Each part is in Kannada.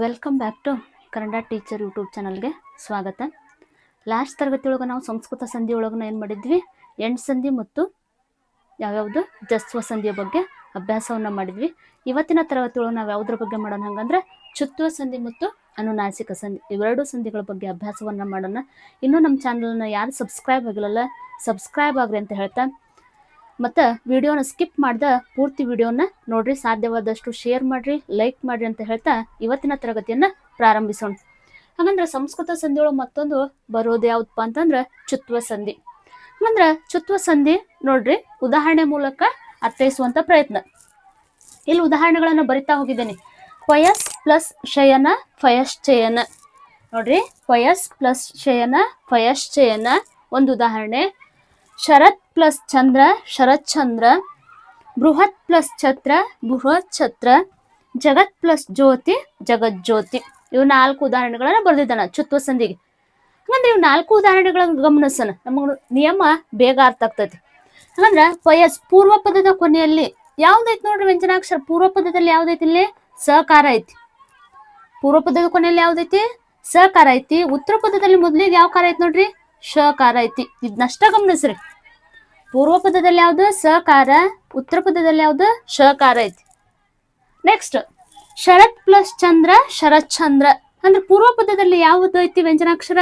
Welcome back to Kannada teacher YouTube ಚಾನಲ್ಗೆ ಸ್ವಾಗತ. ಲಾಸ್ಟ್ ತರಗತಿಯೊಳಗೆ ನಾವು ಸಂಸ್ಕೃತ ಸಂಧಿ ಒಳಗನ ಏನು ಮಾಡಿದ್ವಿ? ಎಂಟು ಸಂಧಿ ಮತ್ತು ಯಾವ್ಯಾವುದು? ಜಸ್ವ ಸಂಧಿಯ ಬಗ್ಗೆ ಅಭ್ಯಾಸವನ್ನು ಮಾಡಿದ್ವಿ. ಇವತ್ತಿನ ತರಗತಿಯೊಳಗೆ ನಾವು ಯಾವುದ್ರ ಬಗ್ಗೆ ಮಾಡೋಣ ಹಂಗಂದ್ರೆ ಚುತ್ವ ಸಂಧಿ ಮತ್ತು ಅನುನಾಸಿಕ ಸಂಧಿ ಇವೆರಡು ಸಂಧಿಗಳ ಬಗ್ಗೆ ಅಭ್ಯಾಸವನ್ನು ಮಾಡೋಣ. ಇನ್ನೂ ನಮ್ಮ ಚಾನಲ್ನ ಯಾರು ಸಬ್ಸ್ಕ್ರೈಬ್ ಆಗಿರಲ್ಲ ಸಬ್ಸ್ಕ್ರೈಬ್ ಆಗ್ರಿ ಅಂತ ಹೇಳ್ತಾ ಮತ್ತು ವಿಡಿಯೋನ ಸ್ಕಿಪ್ ಮಾಡ್ದ ಪೂರ್ತಿ ವಿಡಿಯೋನ ನೋಡ್ರಿ, ಸಾಧ್ಯವಾದಷ್ಟು ಶೇರ್ ಮಾಡ್ರಿ ಲೈಕ್ ಮಾಡ್ರಿ ಅಂತ ಹೇಳ್ತಾ ಇವತ್ತಿನ ತರಗತಿಯನ್ನ ಪ್ರಾರಂಭಿಸೋಣ. ಹಾಗಂದ್ರೆ ಸಂಸ್ಕೃತ ಸಂಧಿಯೊಳಗೆ ಮತ್ತೊಂದು ಬರೋದು ಯಾವ್ದಪ್ಪ ಅಂತಂದ್ರೆ ಚುತ್ವ ಸಂಧಿ. ಹಂಗಂದ್ರೆ ಚುತ್ವ ಸಂಧಿ ನೋಡ್ರಿ, ಉದಾಹರಣೆ ಮೂಲಕ ಅರ್ಥೈಸುವಂತ ಪ್ರಯತ್ನ. ಇಲ್ಲಿ ಉದಾಹರಣೆಗಳನ್ನ ಬರಿತಾ ಹೋಗಿದ್ದೇನೆ. ಪಯಸ್ ಪ್ಲಸ್ ಶಯನ ಫಯಶ್ಚಯನ ನೋಡ್ರಿ, ಪಯಸ್ ಪ್ಲಸ್ ಶಯನ ಫಯಶ್ಚಯನ ಒಂದು ಉದಾಹರಣೆ. ಶರತ್ ಪ್ಲಸ್ ಚಂದ್ರ, ಶರತ್ ಚಂದ್ರ, ಬೃಹತ್ ಪ್ಲಸ್ ಛತ್ರ, ಬೃಹತ್ ಛತ್ರ, ಜಗತ್ ಪ್ಲಸ್ ಜ್ಯೋತಿ, ಜಗತ್ ಜ್ಯೋತಿ. ಇವು ನಾಲ್ಕು ಉದಾಹರಣೆಗಳನ್ನ ಬರೆದಿದ್ದಾನ ಚುತ್ವ ಸಂಧಿಗೆ. ಹಂಗಂದ್ರೆ ಇವು ನಾಲ್ಕು ಉದಾಹರಣೆಗಳನ್ನ ಗಮನಿಸೋಣ. ನಮಗ ನಿಯಮ ಬೇಗ ಅರ್ಥ ಆಗ್ತೈತಿ. ಹಂಗಂದ್ರ ಪಯಸ್ ಪೂರ್ವ ಪದದ ಕೊನೆಯಲ್ಲಿ ಯಾವ್ದೈತಿ ನೋಡ್ರಿ ವ್ಯಂಜನಾಕ್ಷರ? ಪೂರ್ವ ಪದದಲ್ಲಿ ಯಾವ್ದೈತಿ ಇಲ್ಲಿ? ಸಹಕಾರ ಐತಿ. ಪೂರ್ವ ಪದದ ಕೊನೆಯಲ್ಲಿ ಯಾವ್ದೈತಿ? ಸಹಕಾರ ಐತಿ. ಉತ್ತರ ಪದದಲ್ಲಿ ಮೊದ್ಲಿಗೆ ಯಾವ ಕಾರ ಐತಿ ನೋಡ್ರಿ? ಶಕಾರ ಐತಿ. ಇದ್ನಷ್ಟ ಗಮನಿಸ್ರಿ. ಪೂರ್ವ ಪದದಲ್ಲಿ ಯಾವ್ದು? ಸಕಾರ ಉತ್ತರ ಪದದಲ್ಲಿ ಯಾವ್ದು? ಶಕಾರ ಐತಿ. ನೆಕ್ಸ್ಟ್ ಶರತ್ ಪ್ಲಸ್ ಚಂದ್ರ, ಶರತ್ ಚಂದ್ರ. ಅಂದ್ರೆ ಪೂರ್ವ ಪದದಲ್ಲಿ ಯಾವ್ದು ಐತಿ ವ್ಯಂಜನಾಕ್ಷರ?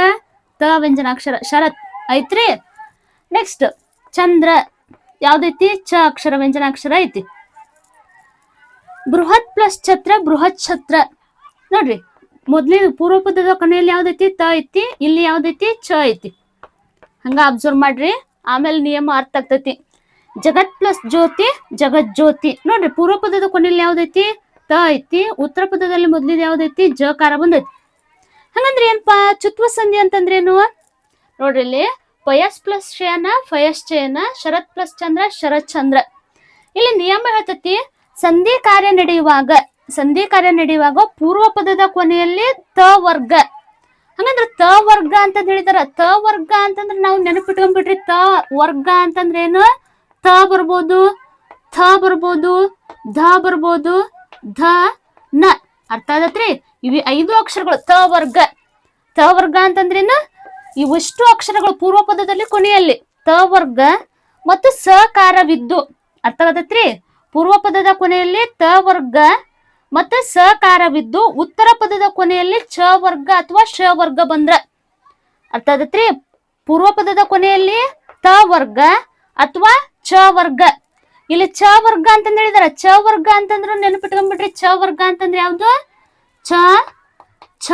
ತ ವ್ಯಂಜನಾಕ್ಷರ. ಶರತ್ ಐತ್ರಿ. ನೆಕ್ಸ್ಟ್ ಚಂದ್ರ. ಯಾವ್ದೈತಿ ಚ ಅಕ್ಷರ ವ್ಯಂಜನಾಕ್ಷರ ಐತಿ. ಬೃಹತ್ ಪ್ಲಸ್ ಛತ್ರ, ಬೃಹತ್ ಛತ್ರ. ನೋಡ್ರಿ, ಮೊದ್ಲಿನ ಪೂರ್ವ ಪದದ ಕೊನೆಯಲ್ಲಿ ಯಾವ್ದೈತಿ ತ ಐತಿ. ಇಲ್ಲಿ ಯಾವ್ದೈತಿ ಚ ಐತಿ. ಹಂಗ ಅಬ್ಸರ್ವ್ ಮಾಡ್ರಿ. ಆಮೇಲೆ ನಿಯಮ ಅರ್ಥ ಆಗ್ತೈತಿ. ಜಗತ್ ಪ್ಲಸ್ ಜ್ಯೋತಿ, ಜಗತ್ ಜ್ಯೋತಿ. ನೋಡ್ರಿ, ಪೂರ್ವ ಪದದ ಕೊನೆಯಲ್ಲಿ ಯಾವ್ದೈತಿ? ತ ಐತಿ. ಉತ್ತರ ಪದದಲ್ಲಿ ಮೊದ್ಲಿದ್ ಯಾವ್ದೈತಿ? ಜ ಕಾರ ಬಂದೈತಿ. ಹಂಗಂದ್ರೆ ಏನಪ್ಪಾ ಚುತ್ವ ಸಂಧಿ ಅಂತಂದ್ರೇನು? ನೋಡ್ರಿ ಇಲ್ಲಿ, ಪಯಸ್ ಪ್ಲಸ್ ಶಯನ ಫಯಶ್ಚಯನ ಶರತ್ ಪ್ಲಸ್ ಚಂದ್ರ, ಶರತ್ ಚಂದ್ರ. ಇಲ್ಲಿ ನಿಯಮ ಹೇಳ್ತತಿ, ಸಂಧಿ ಕಾರ್ಯ ನಡೆಯುವಾಗ, ಸಂಧಿ ಕಾರ್ಯ ನಡೆಯುವಾಗ ಪೂರ್ವ ಪದದ ಕೊನೆಯಲ್ಲಿ ತ ವರ್ಗ. ಹಂಗಂದ್ರ ತ ವರ್ಗ ಅಂತ ಹೇಳಿದಾರ. ತ ವರ್ಗ ಅಂತಂದ್ರೆ ನಾವು ನೆನಪಿಟ್ಕೊಂಡ್ಬಿಟ್ರಿ ತ ವರ್ಗ ಅಂತಂದ್ರೆ ಏನು? ತ ಬರ್ಬೋದು, ಥ ಬರ್ಬೋದು, ಧ ಬರ್ಬೋದು, ಧ, ನ. ಅರ್ಥ ಆಗತ್ರಿ ಇವಿ ಐದು ಅಕ್ಷರಗಳು. ತ ವರ್ಗ. ತ ವರ್ಗ ಅಂತಂದ್ರೇನು ಇವಿಷ್ಟು ಅಕ್ಷರಗಳು ಪೂರ್ವ ಪದದಲ್ಲಿ ಕೊನೆಯಲ್ಲಿ. ತ ವರ್ಗ ಮತ್ತು ಸಕಾರವಿದ್ದು. ಅರ್ಥ ಆದತ್ರಿ? ಪೂರ್ವ ಪದದ ಕೊನೆಯಲ್ಲಿ ತ ವರ್ಗ ಮತ್ತು ಸಕಾರವಿದ್ದು ಉತ್ತರ ಪದದ ಕೊನೆಯಲ್ಲಿ ಚ ವರ್ಗ ಅಥವಾ ಶ ವರ್ಗ ಬಂದ್ರ. ಅರ್ಥ ಆಗತ್ರಿ ಪೂರ್ವ ಪದದ ಕೊನೆಯಲ್ಲಿ ತ ವರ್ಗ ಅಥವಾ ಛ ವರ್ಗ. ಇಲ್ಲಿ ಚ ವರ್ಗ ಅಂತಂದ್ ಹೇಳಿದಾರ. ಚ ವರ್ಗ ಅಂತಂದ್ರೆ ನೆನಪಿಟ್ಕೊಂಡ್ಬಿಟ್ರಿ ಚ ವರ್ಗ ಅಂತಂದ್ರೆ ಯಾವ್ದು? ಛ ಛ,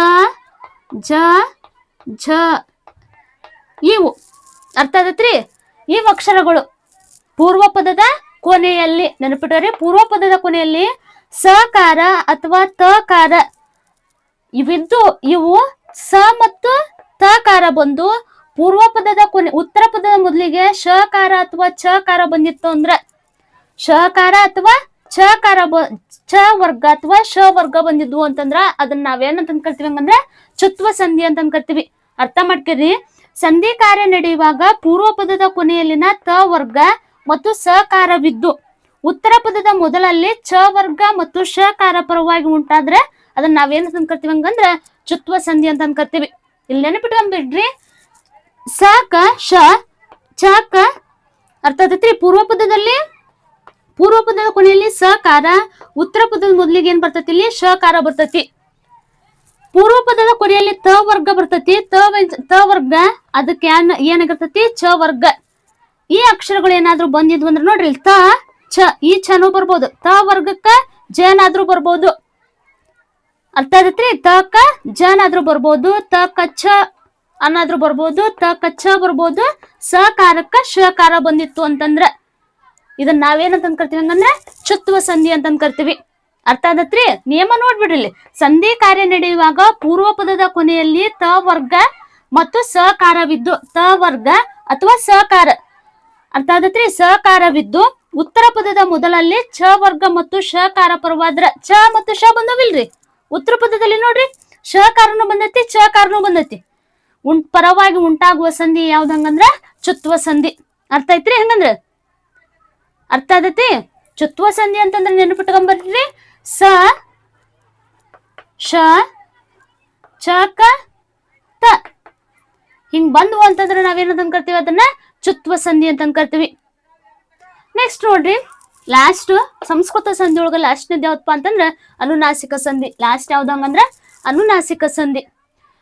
ಜ, ಝ. ಇವು. ಅರ್ಥ ಆಗತ್ರಿ ಇವು ಅಕ್ಷರಗಳು. ಪೂರ್ವ ಪದದ ಕೊನೆಯಲ್ಲಿ ನೆನಪಿಟ್ಟರೆ ಪೂರ್ವ ಪದದ ಕೊನೆಯಲ್ಲಿ ಸಕಾರ ಅಥವಾ ತಕಾರ. ಇವಿದ್ದು ಇವು ಸ ಮತ್ತು ತಕಾರ ಬಂದು ಪೂರ್ವ ಪದದ ಕೊನೆ, ಉತ್ತರ ಪದದ ಮೊದಲಿಗೆ ಶಕಾರ ಅಥವಾ ಚಕಾರ ಬಂದಿತ್ತು ಅಂದ್ರ, ಶಕಾರ ಅಥವಾ ಚಕಾರ ಬ, ಚ ವರ್ಗ ಅಥವಾ ಶ ವರ್ಗ ಬಂದಿದ್ವು ಅಂತಂದ್ರ ಅದನ್ನ ನಾವೇನಂತ ಕರಿತೀವಿ ಹಂಗಂದ್ರೆ, ಚುತ್ವ ಸಂಧಿ ಅಂತ ಕರಿತೀವಿ. ಅರ್ಥ ಮಾಡ್ಕೊರಿ. ಸಂಧಿ ಕಾರ್ಯ ನಡೆಯುವಾಗ ಪೂರ್ವ ಪದದ ಕೊನೆಯಲ್ಲಿನ ತ ವರ್ಗ ಮತ್ತು ಸಕಾರವಿದ್ದು. ಉತ್ತರ ಪದದ ಮೊದಲಲ್ಲಿ ಚ ವರ್ಗ ಮತ್ತು ಶ ಪರವಾಗಿ ಉಂಟಾದ್ರೆ ಅದನ್ನ ನಾವೇನ್ ಅನ್ಕರ್ತೀವಿ ಹಂಗಂದ್ರ ಚುತ್ವ ಸಂಧಿ ಅಂತ ಅನ್ಕರ್ತೀವಿ ಇಲ್ಲಿ ನೆನಪಿಟ್ಕೊಂಡ್ಬಿಡ್ರಿ ಕ ಶ ಚಕ ಅರ್ಥ ಆಗತ್ರಿ ಪೂರ್ವ ಪದದಲ್ಲಿ, ಪೂರ್ವ ಪದದ ಕೊನೆಯಲ್ಲಿ ಸಕಾರ ಉತ್ತರ ಪದದ ಮೊದಲಿಗೆ ಏನ್ ಬರ್ತೈತಿ ಇಲ್ಲಿ? ಶಕಾರ ಬರ್ತೈತಿ. ಪೂರ್ವ ಪದದ ಕೊನೆಯಲ್ಲಿ ತ ವರ್ಗ ಬರ್ತೈತಿ. ತ ತ ವರ್ಗ, ಅದಕ್ಕೆ ಏನ್, ಏನಾಗಿರ್ತೈತಿ? ಚ ವರ್ಗ. ಈ ಅಕ್ಷರಗಳು ಏನಾದ್ರು ಬಂದಿದ್ವು ಅಂದ್ರೆ ನೋಡ್ರಿ, ತ ಛ ಈ ಛನು ಬರ್ಬೋದು. ತ ವರ್ಗಕ್ಕ ಜನಾದ್ರೂ ಬರ್ಬೋದು. ಅರ್ಥ ಆಗತ್ರಿ ತ ಕ ಜನಾದ್ರೂ ಬರ್ಬೋದು. ತ ಕ ಛ ಅನ್ನಾದ್ರೂ ಬರ್ಬೋದು. ತ ಕ ಛ ಬರ್ಬೋದು. ಶ ಕಾರ ಬಂದಿತ್ತು ಅಂತಂದ್ರ ಇದನ್ನ ನಾವೇನಂತ ಕರ್ತೀವಿ ಹಂಗಂದ್ರೆ ಚುತ್ವ ಸಂಧಿ ಅಂತ ಕರ್ತೀವಿ ಅರ್ಥ ಆಗತ್ರಿ ನಿಯಮ ನೋಡ್ಬಿಡ್ರಿ ಸಂಧಿ ಕಾರ್ಯ ನಡೆಯುವಾಗ ಪೂರ್ವ ಪದದ ಕೊನೆಯಲ್ಲಿ ತ ವರ್ಗ ಮತ್ತು ಸಕಾರವಿದ್ದು. ತ ವರ್ಗ ಅಥವಾ ಸಕಾರ. ಅರ್ಥ ಆಗತ್ರಿ ಸಕಾರವಿದ್ದು ಉತ್ತರ ಪದದ ಮೊದಲಲ್ಲಿ ಛ ವರ್ಗ ಮತ್ತು ಶಕಾರ ಪರವಾದ್ರ ಛ ಮತ್ತು ಶ ಬಂದವಿಲ್ರಿ? ಉತ್ತರ ಪದದಲ್ಲಿ ನೋಡ್ರಿ ಶಕಾರನು ಬಂದೈತಿ ಕಾರನು ಬಂದೈತಿ. ಉಂ, ಪರವಾಗಿ ಉಂಟಾಗುವ ಸಂಧಿ ಯಾವ್ದಂಗಂದ್ರ? ಚುತ್ವ ಸಂಧಿ. ಅರ್ಥ ಐತ್ರಿ ಹಂಗಂದ್ರ? ಅರ್ಥ ಆದತಿ? ಚುತ್ವ ಸಂಧಿ ಅಂತಂದ್ರೆ ನೆನಪಿಟ್ಕೊಂಬರ್ರಿ ಸ ಶ ಚ, ಕ, ತ. ಹಿಂಗ್ ಬಂದ್ವು ಅಂತಂದ್ರೆ ನಾವೇನಂತ ಕರ್ತೀವಿ? ಅದನ್ನ ಚುತ್ವ ಸಂಧಿ ಅಂತ ಕರ್ತೀವಿ. ನೆಕ್ಸ್ಟ್ ನೋಡ್ರಿ ಲಾಸ್ಟ್ ಸಂಸ್ಕೃತ ಸಂಧಿ ಒಳಗ ಲಾಸ್ಟ್ನೇದ್ ಯಾವತ್ತಪ್ಪ ಅಂತಂದ್ರ ಅನುನಾಸಿಕ ಸಂಧಿ. ಲಾಸ್ಟ್ ಯಾವ್ದು ಹಂಗಂದ್ರ ಅನುನಾಸಿಕ ಸಂಧಿ.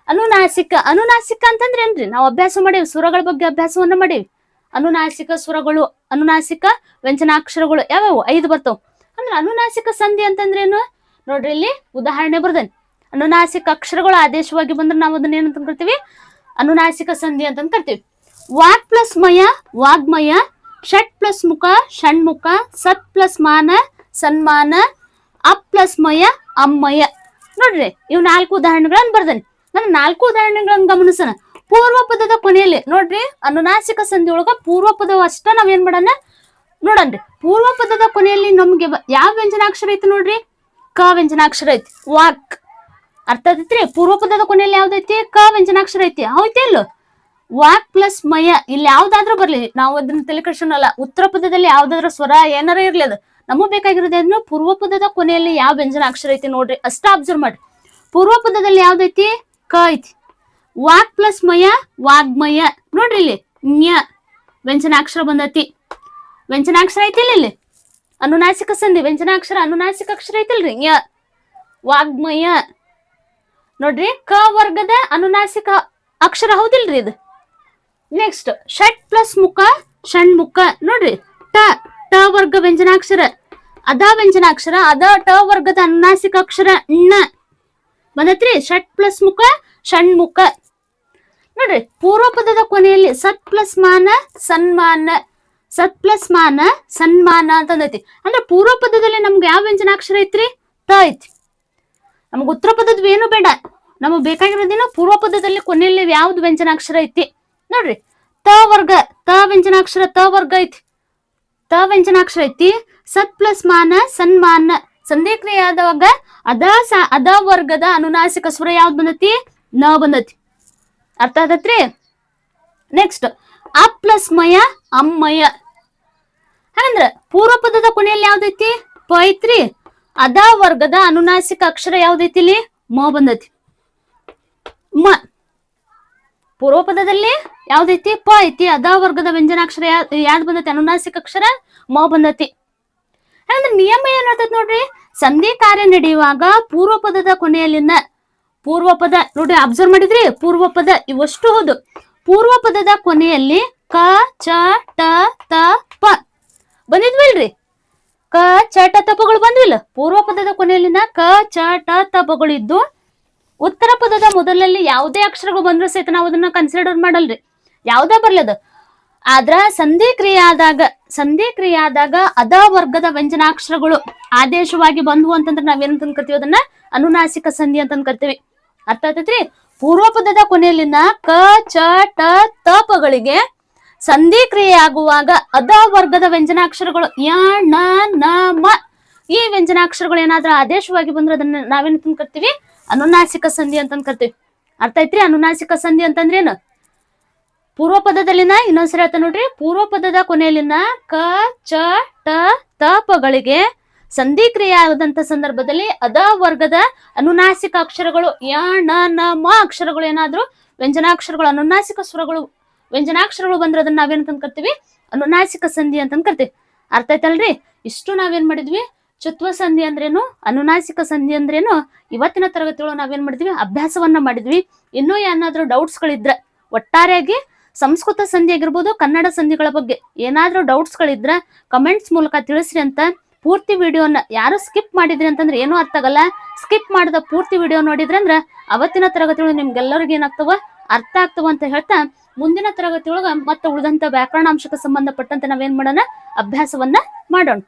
ಅನುನಾಸಿಕ ಅನುನಾಸಿಕ ಅಂತಂದ್ರೆ ಏನ್ರಿ ನಾವು ಅಭ್ಯಾಸ ಮಾಡೀವಿ, ಸ್ವರಗಳ ಬಗ್ಗೆ ಅಭ್ಯಾಸವನ್ನ ಮಾಡೀವಿ. ಅನುನಾಸಿಕ ಸುರಗಳು ಅನುನಾಸಿಕ ವ್ಯಂಜನಾಕ್ಷರಗಳು ಯಾವ್ಯಾವು? ಐದು ಬರ್ತಾವ. ಅಂದ್ರೆ ಅನುನಾಸಿಕ ಸಂಧಿ ಅಂತಂದ್ರೇನು? ನೋಡ್ರಿ ಇಲ್ಲಿ ಉದಾಹರಣೆ ಬರ್ದೇನೆ. ಅನುನಾಸಿಕ ಅಕ್ಷರಗಳು ಆದೇಶವಾಗಿ ಬಂದ್ರೆ ನಾವು ಅದನ್ನ ಏನಂತ ಕರಿತೀವಿ? ಅನುನಾಸಿಕ ಸಂಧಿ ಅಂತ ಕರಿತೀವಿ. ವಾಕ್ ಪ್ಲಸ್ ಮಯ, ವಾಗ್ಮಯ ಷಟ್ ಪ್ಲಸ್ ಮುಖ ಷಣ್ಮುಖ ಸತ್ ಪ್ಲಸ್ ಮಾನ, ಸನ್ಮಾನ, ಅಪ್ ಪ್ಲಸ್ ಮಯ, ಅಮ್ಮಯ. ನೋಡ್ರಿ, ಇವು ನಾಲ್ಕು ಉದಾಹರಣೆಗಳನ್ನ ಬರ್ದೇನೆ. ನಾನು ನಾಲ್ಕು ಉದಾಹರಣೆಗಳನ್ನು ಗಮನಿಸೋಣ. ಪೂರ್ವ ಪದದ ಕೊನೆಯಲ್ಲಿ, ನೋಡ್ರಿ, ಅನುನಾಸಿಕ ಸಂಧಿ ಒಳಗ ಪೂರ್ವ ಪದವು ಅಷ್ಟ ನಾವೇನ್ ಮಾಡೋಣ? ನೋಡನ್ರಿ ಪೂರ್ವ ಪದದ ಕೊನೆಯಲ್ಲಿ ನಮ್ಗೆ ಯಾವ ವ್ಯಂಜನಾಕ್ಷರ ಐತಿ ನೋಡ್ರಿ? ಕ ವ್ಯಂಜನಾಕ್ಷರ ಐತಿ. ವಾಕ್. ಅರ್ಥ ಆಗೈತ್ರಿ ಪೂರ್ವ ಪದದ ಕೊನೆಯಲ್ಲಿ ಯಾವ್ದೈತಿ? ಕ ವ್ಯಂಜನಾಕ್ಷರ ಐತಿ. ಹೌತಿ ವಾಕ್ ಪ್ಲಸ್ ಮಯ ಇಲ್ಲಿ ಯಾವ್ದಾದ್ರೂ ಬರ್ಲಿ. ನಾವು ಅದನ್ನ ತಲೆ ಕೆಡ್ಸೋಣಲ್ಲ ಉತ್ತರ ಪದದಲ್ಲಿ ಯಾವ್ದಾದ್ರು ಸ್ವರ ಏನಾರ ಇರ್ಲಿ ಅದು. ನಮಗ್ ಬೇಕಾಗಿರೋದು ಅಂದ್ರೆ ಪೂರ್ವ ಪದದ ಕೊನೆಯಲ್ಲಿ ಯಾವ ವ್ಯಂಜನಾಕ್ಷರ ಐತಿ ನೋಡ್ರಿ. ಅಷ್ಟ ಅಬ್ಸರ್ವ್ ಮಾಡ್ರಿ ಪೂರ್ವ ಪದದಲ್ಲಿ ಯಾವ್ದೈತಿ ಕ ಐತಿ. ವಾಕ್ ಪ್ಲಸ್ ಮಯ ವಾಗ್ಮಯ ನೋಡ್ರಿ ಇಲ್ಲಿ. ನ್ಯ ವ್ಯಂಜನಾಕ್ಷರ ಬಂದೈತಿ. ವ್ಯಂಜನಾಕ್ಷರ ಐತಿಲ್ಲ ಇಲ್ಲಿ ಅನುನಾಸಿಕ ಸಂಧಿ. ವ್ಯಂಜನಾಕ್ಷರ ಅನುನಾಸಿಕ ಅಕ್ಷರ ಐತಿಲ್ರಿ ಯ ವಾಗ್ಮಯ ನೋಡ್ರಿ. ಕ ವರ್ಗದ ಅನುನಾಸಿಕ ಅಕ್ಷರ ಹೌದಿಲ್ರಿ ಇದು? ನೆಕ್ಸ್ಟ್ ಷಟ್ ಪ್ಲಸ್ ಮುಖ ಷಣ್ಮುಖ ನೋಡ್ರಿ, ಟ ಟ ವರ್ಗ ವ್ಯಂಜನಾಕ್ಷರ. ಅದ ವ್ಯಂಜನಾಕ್ಷರ, ಅದ ಟ ವರ್ಗದ ಅನುನಾಸಿಕ ಅಕ್ಷರ, ಣ. ಬಂದೈತ್ರಿ, ಷಟ್ ಪ್ಲಸ್ ಮುಖ ಷಣ್ಮುಖ ನೋಡ್ರಿ ಪೂರ್ವ ಪದದ ಕೊನೆಯಲ್ಲಿ ಸತ್ ಪ್ಲಸ್ ಮಾನ, ಸನ್ಮಾನ. ಸತ್ ಪ್ಲಸ್ ಮಾನ, ಸನ್ಮಾನ ಅಂತಂದೈತಿ. ಅಂದ್ರೆ ಪೂರ್ವ ಪದದಲ್ಲಿ ನಮ್ಗೆ ಯಾವ ವ್ಯಂಜನಾಕ್ಷರ ಐತ್ರಿ? ತ ಐತಿ ನಮ್ಗೆ ಉತ್ತರ ಪದದ ಏನು ಬೇಡ. ನಮಗೆ ಬೇಕಾಗಿರೋದೇನು ಪೂರ್ವ ಪದದಲ್ಲಿ ಕೊನೆಯಲ್ಲಿ ಯಾವ್ದು ವ್ಯಂಜನಾಕ್ಷರ ಐತಿ? ನೋಡ್ರಿ, ತ ವರ್ಗ, ತ ವ್ಯಂಜನಾಕ್ಷರ ತ ವರ್ಗ ಐತಿ. ತ ವ್ಯಂಜನಾಕ್ಷರ ಐತಿ, ಸತ್ ಪ್ಲಸ್ ಮಾನ ಸನ್ಮಾನ ಸಂಧಿ ಕ್ರಿಯೆ ಆದವಾಗ ಅದ ಅದ ವರ್ಗದ ಅನುನಾಸಿಕ ಸ್ವರ ಯಾವ್ದು ಬಂದತಿ? ನ ಬಂದತಿ. ಅರ್ಥ ಆಗತ್ರಿ ನೆಕ್ಸ್ಟ್ ಅ ಪ್ಲಸ್ ಮಯ, ಅಮ್ಮಯ. ಹಂಗಂದ್ರ ಪೂರ್ವ ಪದದ ಕೊನೆಯಲ್ಲಿ ಯಾವ್ದೈತಿ ಪ ಐತ್ರಿ. ಅದ ವರ್ಗದ ಅನುನಾಸಿಕ ಅಕ್ಷರ ಯಾವ್ದೈತಿ ಇಲ್ಲಿ? ಮ ಬಂದತಿ. ಮ. ಪೂರ್ವ ಪದದಲ್ಲಿ ಯಾವ್ದೈತಿ? ಪ ಐತಿ. ಅದ ವರ್ಗದ ವ್ಯಂಜನಾಕ್ಷರ ಯಾವ್ದು ಬಂದೈತಿ? ಅನುನಾಸಿಕ ಅಕ್ಷರ, ಮ ಬಂದೈತಿ. ಅಂದ್ರೆ ನಿಯಮ ಏನ್ ಹೇಳ್ತೈತಿ ನೋಡ್ರಿ? ಸಂಧಿ ಕಾರ್ಯ ನಡೆಯುವಾಗ ಪೂರ್ವ ಪದದ ಕೊನೆಯಲ್ಲಿನ ಪೂರ್ವ ಪದ ನೋಡಿ ಅಬ್ಸರ್ವ್ ಮಾಡಿದ್ರಿ? ಪೂರ್ವ ಪದ ಇವಷ್ಟು ಹೌದು. ಪೂರ್ವ ಪದದ ಕೊನೆಯಲ್ಲಿ ಕ, ಚ, ಟ, ತ, ಪ ಬಂದಿದ್ವಿಲ್ರಿ? ಕ, ಚ, ಟ ತಪಗಳು ಬಂದ್ವಿಲ್ಲ? ಪೂರ್ವ ಪದದ ಕೊನೆಯಲ್ಲಿನ ಕ, ಚ, ಟ ತಪಗಳು ಇದ್ದು, ಉತ್ತರ ಪದದ ಮೊದಲಲ್ಲಿ ಯಾವುದೇ ಅಕ್ಷರಗಳು ಬಂದ್ರೂ ಸಹಿತ ನಾವು ಅದನ್ನ ಕನ್ಸಿಡರ್ ಮಾಡಲ್ರಿ. ಯಾವುದೇ ಬರ್ಲದ ಆದ್ರ ಸಂಧಿ ಕ್ರಿಯಾದಾಗ ಸಂಧಿ ಕ್ರಿಯಾದಾಗ ಅದ ವರ್ಗದ ವ್ಯಂಜನಾಕ್ಷರಗಳು ಆದೇಶವಾಗಿ ಬಂದ್ವು ಅಂತಂದ್ರೆ ನಾವೇನಂತ ಕರ್ತೀವಿ ಅದನ್ನ? ಅನುನಾಸಿಕ ಸಂಧಿ ಅಂತಂದ್ ಕರಿತೀವಿ. ಅರ್ಥ ಆತೈತ್ರಿ ಪೂರ್ವ ಪದದ ಕೊನೆಯಲ್ಲಿನ ಕ, ಚ, ಟ ತಪಗಳಿಗೆ ಸಂಧಿ ಕ್ರಿಯೆ ಆಗುವಾಗ ಅದ ವರ್ಗದ ವ್ಯಂಜನಾಕ್ಷರಗಳು ಯ, ನ ನ, ಮ ಈ ವ್ಯಂಜನಾಕ್ಷರಗಳು ಏನಾದ್ರೂ ಆದೇಶವಾಗಿ ಬಂದ್ರೆ ಅದನ್ನ ನಾವೇನಂತ ಕರಿತೀವಿ? ಅನುನಾಸಿಕ ಸಂಧಿ ಅಂತ ಕರಿತೀವಿ. ಅರ್ಥ ಐತ್ರಿ ಅನುನಾಸಿಕ ಸಂಧಿ ಅಂತಂದ್ರೇನು? ಪೂರ್ವ ಪದದಲ್ಲಿನ ಇನ್ನೊಂದ್ಸರಿ ಹೇಳ್ತಾ ನೋಡ್ರಿ. ಪೂರ್ವ ಪದದ ಕೊನೆಯಲ್ಲಿನ ಕ, ಚ, ಟ ತಪಗಳಿಗೆ ಸಂಧಿ ಕ್ರಿಯೆ ಆದಂತ ಸಂದರ್ಭದಲ್ಲಿ ಅದ ವರ್ಗದ ಅನುನಾಸಿಕ ಅಕ್ಷರಗಳು, ಯ, ಣ, ನ, ಮ ಅಕ್ಷರಗಳು ಏನಾದ್ರು, ವ್ಯಂಜನಾಕ್ಷರಗಳು, ಅನುನಾಸಿಕ ಸ್ವರಗಳು, ವ್ಯಂಜನಾಕ್ಷರಗಳು ಬಂದ್ರೆ ಅದನ್ನ ನಾವೇನಂತ ಕರ್ತೀವಿ? ಅನುನಾಸಿಕ ಸಂಧಿ ಅಂತ ಕರ್ತೀವಿ. ಅರ್ಥ ಆಯ್ತಲ್ರಿ? ಇಷ್ಟು ನಾವೇನ್ ಮಾಡಿದ್ವಿ? ಚುತ್ವ ಸಂಧಿ ಅಂದ್ರೇನು? ಅನುನಾಸಿಕ ಸಂಧಿ ಅಂದ್ರೇನು? ಇವತ್ತಿನ ತರಗತಿಗಳು ನಾವೇನ್ ಮಾಡಿದ್ವಿ? ಅಭ್ಯಾಸವನ್ನ ಮಾಡಿದ್ವಿ. ಇನ್ನೂ ಏನಾದ್ರೂ ಡೌಟ್ಸ್ಗಳಿದ್ರೆ ಒಟ್ಟಾರೆಯಾಗಿ ಸಂಸ್ಕೃತ ಸಂಧಿ ಆಗಿರ್ಬೋದು ಕನ್ನಡ ಸಂಧಿಗಳ ಬಗ್ಗೆ. ಏನಾದ್ರೂ ಡೌಟ್ಸ್ಗಳಿದ್ರೆ ಕಮೆಂಟ್ಸ್ ಮೂಲಕ ತಿಳಿಸ್ರಿ ಅಂತ ಪೂರ್ತಿ ವಿಡಿಯೋನ ಯಾರು ಸ್ಕಿಪ್ ಮಾಡಿದ್ರಿ ಅಂತಂದ್ರೆ ಏನೂ ಅರ್ಥ ಆಗಲ್ಲ. ಸ್ಕಿಪ್ ಮಾಡಿದ ಪೂರ್ತಿ ವಿಡಿಯೋ ನೋಡಿದ್ರೆ ಅಂದ್ರೆ ಅವತ್ತಿನ ತರಗತಿಗಳು ನಿಮ್ಗೆಲ್ಲರಿಗೂ ಏನಾಗ್ತವ ಅರ್ಥ ಆಗ್ತವ ಅಂತ ಹೇಳ್ತಾ ಮುಂದಿನ ತರಗತಿಯೊಳಗ ಮತ್ತೆ ಉಳಿದಂತ ವ್ಯಾಕರಣಾಂಶಕ್ಕೆ ಸಂಬಂಧಪಟ್ಟಂತೆ ನಾವೇನ್ ಮಾಡೋಣ? ಅಭ್ಯಾಸವನ್ನ ಮಾಡೋಣ.